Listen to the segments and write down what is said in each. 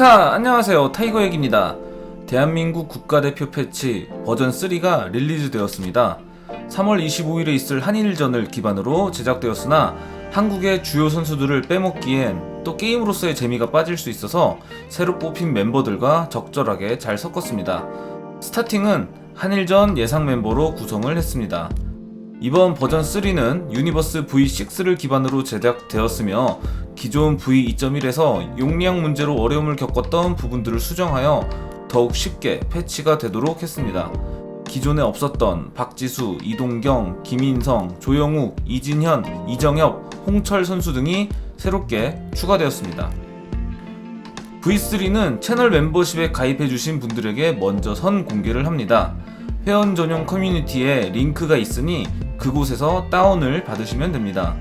히카 안녕하세요 타이거 얘기입니다. 대한민국 국가대표 패치 버전 3가 릴리즈되었습니다. 3월 25일에 있을 한일전을 기반으로 제작되었으나 한국의 주요 선수들을 빼먹기엔 또 게임으로서의 재미가 빠질 수 있어서 새로 뽑힌 멤버들과 적절하게 잘 섞었습니다. 스타팅은 한일전 예상 멤버로 구성을 했습니다. 이번 버전 3는 유니버스 V6를 기반으로 제작되었으며 기존 V2.1에서 용량 문제로 어려움을 겪었던 부분들을 수정하여 더욱 쉽게 패치가 되도록 했습니다. 기존에 없었던 박지수, 이동경, 김인성, 조영욱, 이진현, 이정엽, 홍철 선수 등이 새롭게 추가되었습니다. V3는 채널 멤버십에 가입해주신 분들에게 먼저 선 공개를 합니다. 회원 전용 커뮤니티에 링크가 있으니 그곳에서 다운을 받으시면 됩니다.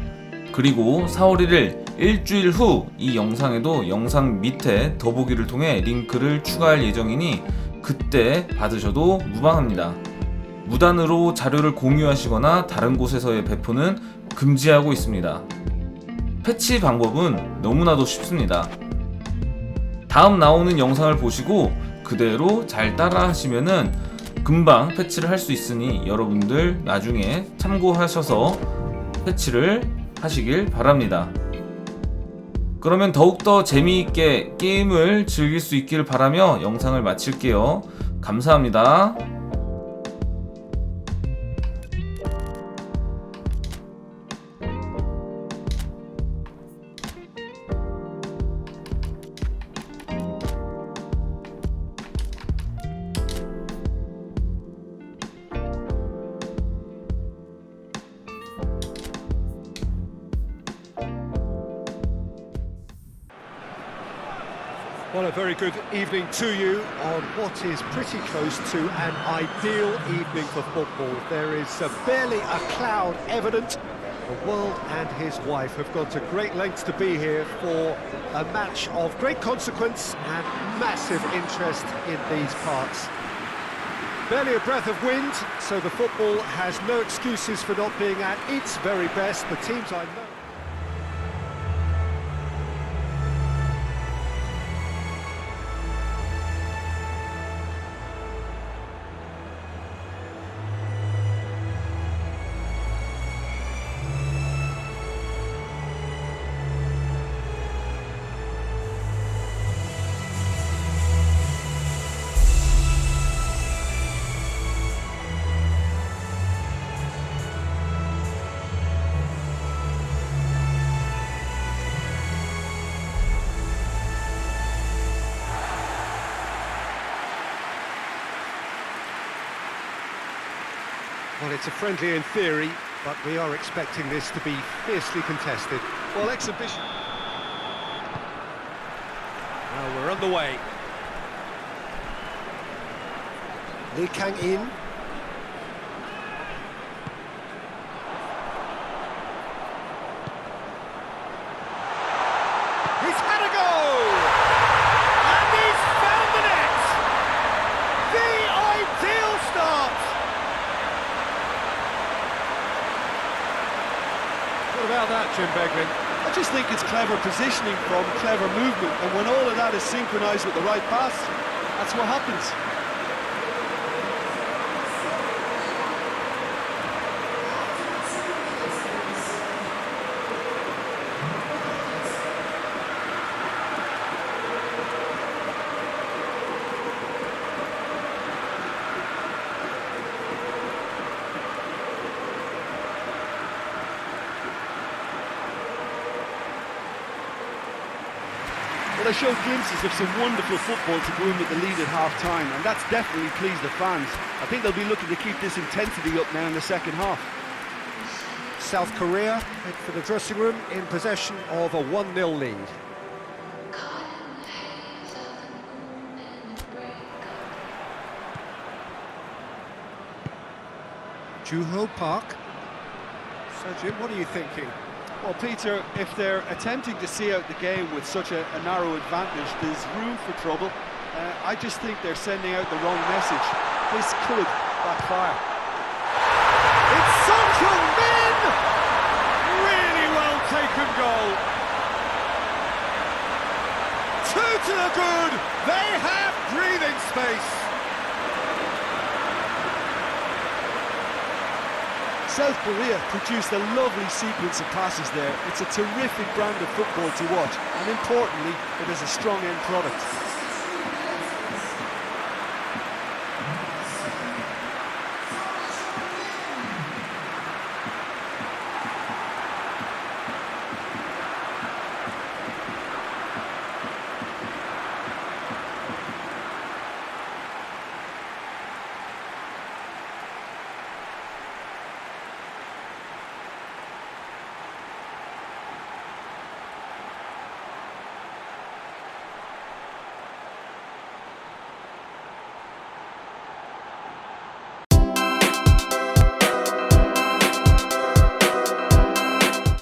그리고 4월 1일 일주일 후 이 영상에도 영상 밑에 더보기를 통해 링크를 추가할 예정이니 그때 받으셔도 무방합니다. 무단으로 자료를 공유하시거나 다른 곳에서의 배포는 금지하고 있습니다. 패치 방법은 너무나도 쉽습니다. 다음 나오는 영상을 보시고 그대로 잘 따라 하시면은 금방 패치를 할 수 있으니 여러분들 나중에 참고하셔서 패치를 하시길 바랍니다. 그러면 더욱더 재미있게 게임을 즐길 수 있길 바라며 영상을 마칠게요. 감사합니다. Well, a very good evening to you on what is pretty close to an ideal evening for football. There is uh, barely a cloud evident. The world and his wife have gone to great lengths to be here for a match of great consequence and massive interest in these parts. Barely a breath of wind, so the football has no excuses for not being at its very best. The teams I know. Well, it's a friendly in theory, but we are expecting this to be fiercely contested. Well, exhibition. Well, we're underway. Lee Kang in. He's had a go! And he's found the net! The ideal start! What about that, Jim Beglin? I just think it's clever positioning from clever movement, and when all of that is synchronised with the right pass, that's what happens. Well, they showed glimpses of some wonderful football to go in with the lead at half time, and that's definitely pleased the fans. I think they'll be looking to keep this intensity up now in the second half. South Korea head for the dressing room in possession of a 1-0 lead. Juho Park. So Jim, what are you thinking? Well, Peter, if they're attempting to see out the game with such a, a narrow advantage, there's room for trouble. Uh, I just think they're sending out the wrong message. This could backfire. It's Son Heung-min! Really well taken goal. two to the good. They have breathing space. South Korea produced a lovely sequence of passes there. It's a terrific brand of football to watch, and importantly, it is a strong end product.